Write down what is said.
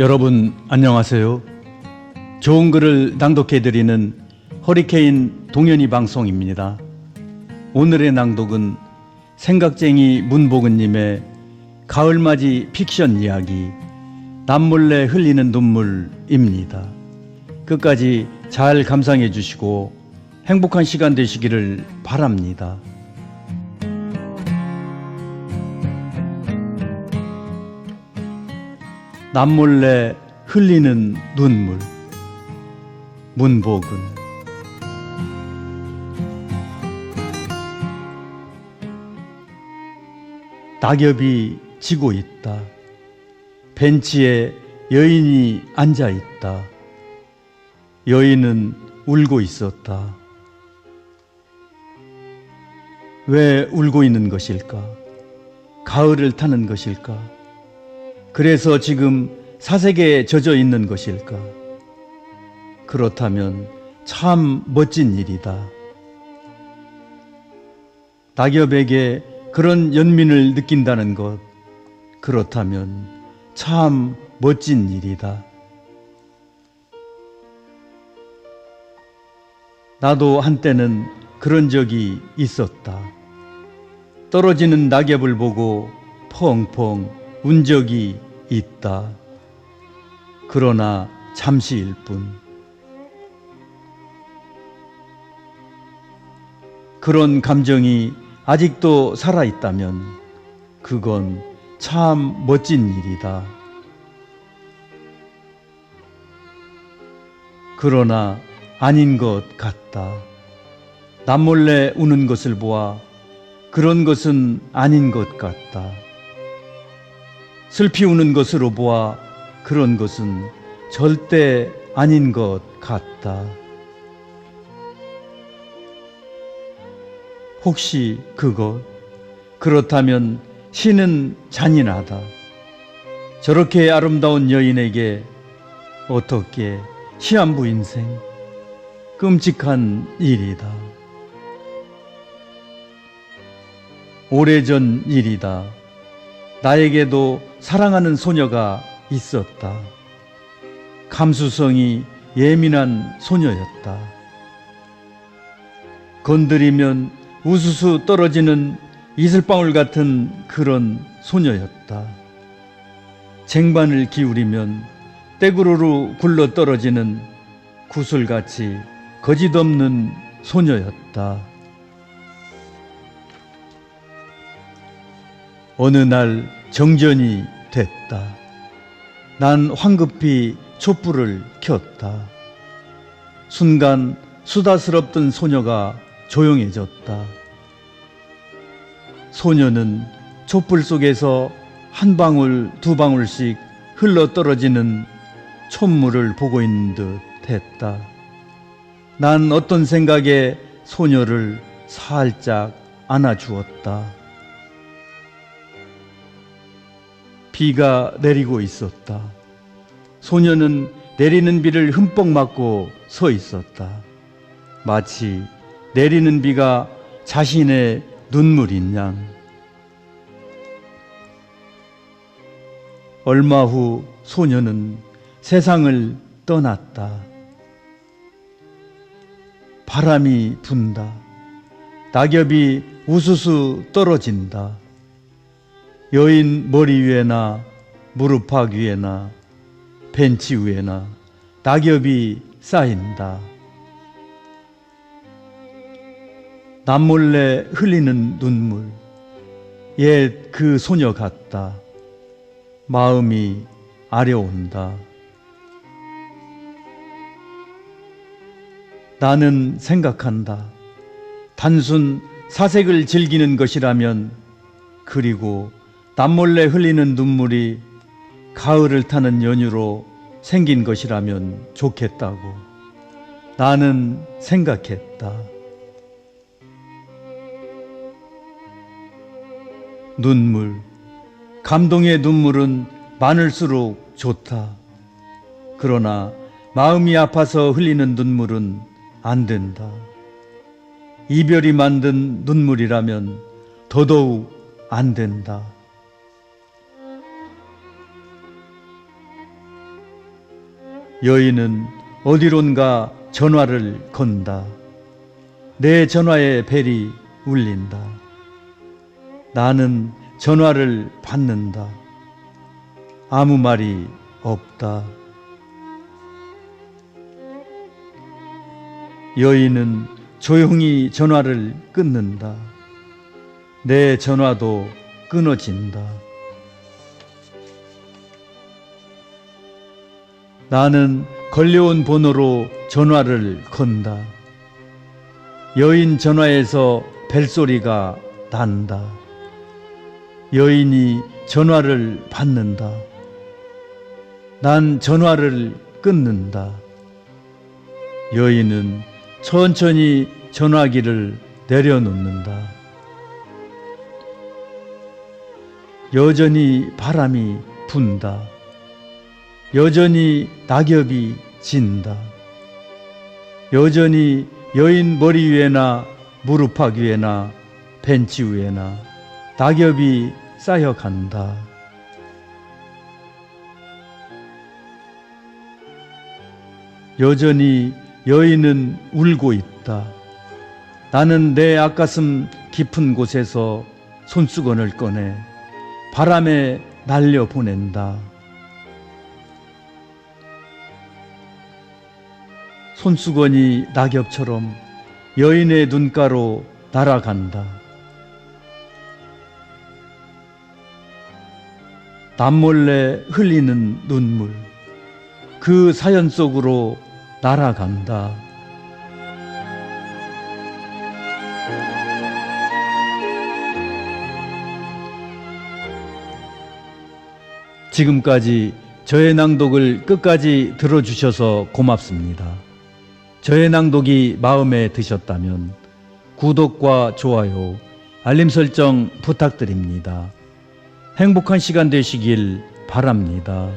여러분 안녕하세요. 좋은 글을 낭독해 드리는 허리케인 동현이 방송입니다. 오늘의 낭독은 생각쟁이 문보근 님의 가을맞이 픽션 이야기 남몰래 흘리는 눈물입니다. 끝까지 잘 감상해 주시고 행복한 시간 되시기를 바랍니다. 남몰래 흘리는 눈물 문복은 낙엽이 지고 있다. 벤치에 여인이 앉아 있다. 여인은 울고 있었다. 왜 울고 있는 것일까? 가을을 타는 것일까? 그래서 지금 사색에 젖어 있는 것일까? 그렇다면 참 멋진 일이다. 낙엽에게 그런 연민을 느낀다는 것, 그렇다면 참 멋진 일이다. 나도 한때는 그런 적이 있었다. 떨어지는 낙엽을 보고 펑펑 운 적이 있다. 그러나 잠시일 뿐. 그런 감정이 아직도 살아있다면 그건 참 멋진 일이다. 그러나 아닌 것 같다. 남몰래 우는 것을 보아 그런 것은 아닌 것 같다. 슬피 우는 것으로 보아 그런 것은 절대 아닌 것 같다. 혹시 그것? 그렇다면 신은 잔인하다. 저렇게 아름다운 여인에게 어떻게 시한부 인생? 끔찍한 일이다. 오래전 일이다. 나에게도 사랑하는 소녀가 있었다. 감수성이 예민한 소녀였다. 건드리면 우수수 떨어지는 이슬방울 같은 그런 소녀였다. 쟁반을 기울이면 떼구르르 굴러 떨어지는 구슬같이 거짓없는 소녀였다. 어느 날 정전이 됐다. 난 황급히 촛불을 켰다. 순간 수다스럽던 소녀가 조용해졌다. 소녀는 촛불 속에서 한 방울 두 방울씩 흘러 떨어지는 촛물을 보고 있는 듯 했다. 난 어떤 생각에 소녀를 살짝 안아주었다. 비가 내리고 있었다. 소녀는 내리는 비를 흠뻑 맞고 서 있었다. 마치 내리는 비가 자신의 눈물인 양. 얼마 후 소녀는 세상을 떠났다. 바람이 분다. 낙엽이 우수수 떨어진다. 여인 머리 위에나 무릎팍 위에나 벤치 위에나 낙엽이 쌓인다. 남몰래 흘리는 눈물. 옛 그 소녀 같다. 마음이 아려온다. 나는 생각한다. 단순 사색을 즐기는 것이라면 그리고 남몰래 흘리는 눈물이 가을을 타는 연유로 생긴 것이라면 좋겠다고 나는 생각했다. 눈물, 감동의 눈물은 많을수록 좋다. 그러나 마음이 아파서 흘리는 눈물은 안 된다. 이별이 만든 눈물이라면 더더욱 안 된다. 여인은 어디론가 전화를 건다. 내 전화에 벨이 울린다. 나는 전화를 받는다. 아무 말이 없다. 여인은 조용히 전화를 끊는다. 내 전화도 끊어진다. 나는 걸려온 번호로 전화를 건다. 여인 전화에서 벨소리가 난다. 여인이 전화를 받는다. 난 전화를 끊는다. 여인은 천천히 전화기를 내려놓는다. 여전히 바람이 분다. 여전히 낙엽이 진다. 여전히 여인 머리 위에나 무릎팍 위에나 벤치 위에나 낙엽이 쌓여간다. 여전히 여인은 울고 있다. 나는 내 앞가슴 깊은 곳에서 손수건을 꺼내 바람에 날려 보낸다. 손수건이 낙엽처럼 여인의 눈가로 날아간다. 남몰래 흘리는 눈물, 그 사연 속으로 날아간다. 지금까지 저의 낭독을 끝까지 들어주셔서 고맙습니다. 저의 낭독이 마음에 드셨다면 구독과 좋아요, 알림 설정 부탁드립니다. 행복한 시간 되시길 바랍니다.